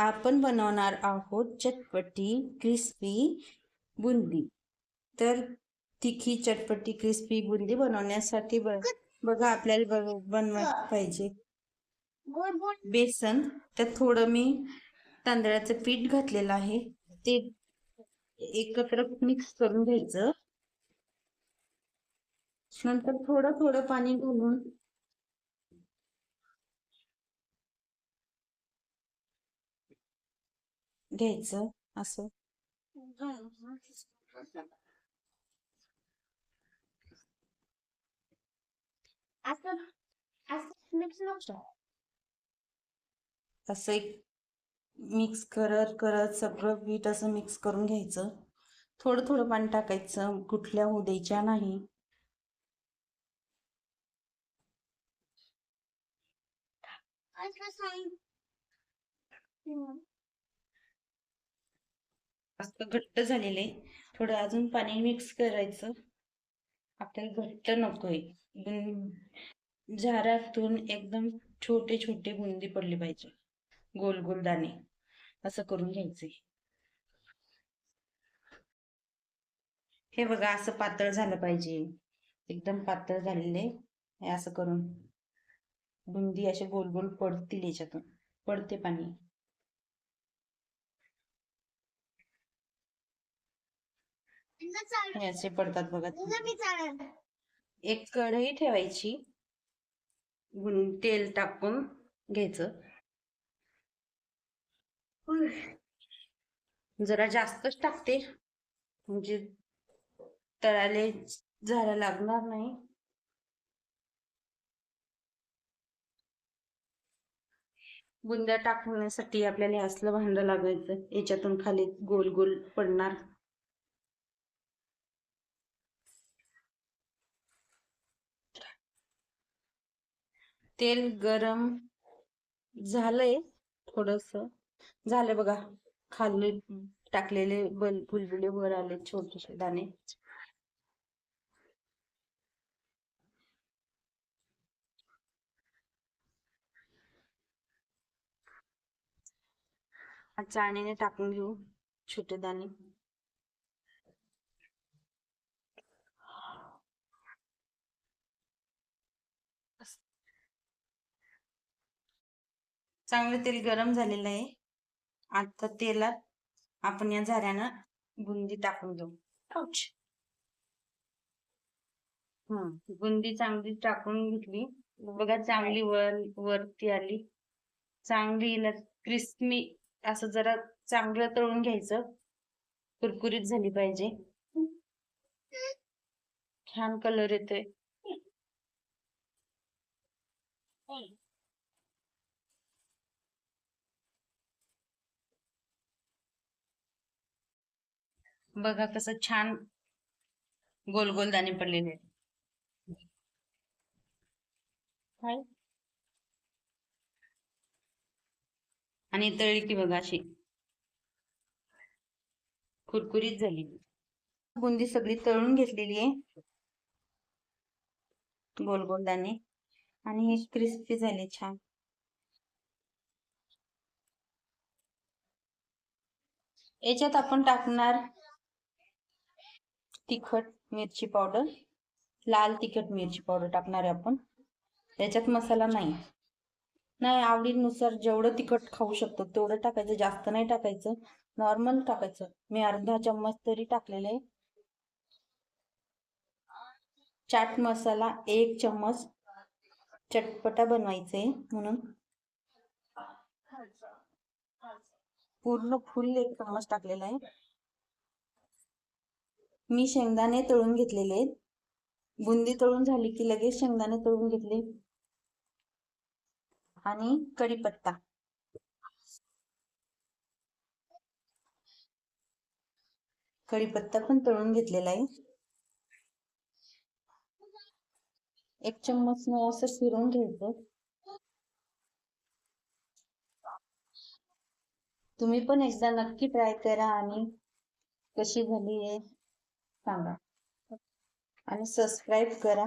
आपण बनवणार आहोत चटपटी क्रिस्पी बुंदी. तर तिखी चटपटी क्रिस्पी बुंदी बनवण्यासाठी बघा आपल्याला ब- बनवायला पाहिजे. बेसन तर थोडं मी तांदळाचं पीठ घातलेलं आहे. ते एकत्र मिक्स करून घ्यायचं. नंतर थोडं थोडं पाणी घालून घ्यायचं असं. असं एक मिक्स करत करत सगळं पीठ असं मिक्स करून घ्यायचं. थोडं थोडं पाणी टाकायचं. कुठल्या होऊ द्यायच्या नाही. असं घट्ट झालेलं आहे. थोडं अजून पाणी मिक्स करायचं. आपल्याला घट्ट नकोय आहे. झारातून एकदम छोटे छोटे बुंदी पडली पाहिजे. गोल गोल दाणे. असं करून घ्यायचे. हे बघा असं पातळ झालं पाहिजे. एकदम पातळ झालेले हे असं करून बुंदी असे गोल गोल पडतील याच्यातून. पडते पाणी. हे असे पडतात बघा. एक कढई ठेवायची. तेल टाकून घ्यायचं. जरा जास्तच टाकते. म्हणजे तळाले झाला लागणार नाही. बुंद्या टाकण्यासाठी आपल्याला असलं भांड लागायचं. याच्यातून खाली गोल गोल पडणार. तेल गरम झालंय थोडस. झालं बघा खाली टाकलेले बल बुलबुले वर आले छोटेसे दाणे. चाळणीने टाकून घेऊ छोटे दाणे. चांगलं तेल गरम झालेलं आहे. आता तेलात आपण या झाऱ्यानं बुंदी टाकून. हम्म बुंदी चांगली टाकून घेतली. बघा चांगली वर वरती आली. चांगली क्रिस्पी असं जरा चांगलं तळून घ्यायचं. कुरकुरीत झाली पाहिजे. छान कलर येतोय. बघा कसं छान गोल गोल दाणे पडलेले. आणि तळली की बघा अशी. कुरकुरीत झाली. बुंदी सगळी तळून घेतलेली आहे. गोल गोल दाणे आणि हे क्रिस्पी झाले छान. याच्यात आपण टाकणार तिखट मिरची पावडर लाल तिखट मिरची पावडर टाकणार आहे आपण. याच्यात मसाला नाही. नाही आवडीनुसार जेवढं तिखट खाऊ शकतो तेवढं टाकायचं. जास्त नाही टाकायचं. नॉर्मल टाकायचं. मी अर्धा चम्मच तरी टाकलेलं आहे. चाट मसाला एक चम्मच. चटपटा बनवायचे म्हणून. पूर्ण फुल एक चम्मच टाकलेला आहे. मी शेंगदाणे तळून घेतलेले आहेत. बुंदी तळून झाली की लगेच शेंगदाणे तळून घेतले. आणि कढीपत्ता. कढीपत्ता पण तळून घेतलेला आहे. एक चम्मच असं फिरून घ्यायचं. तुम्ही पण एकदा नक्की ट्राय करा आणि कशी झाली आहे. सांगा. आणि सबस्क्राईब करा.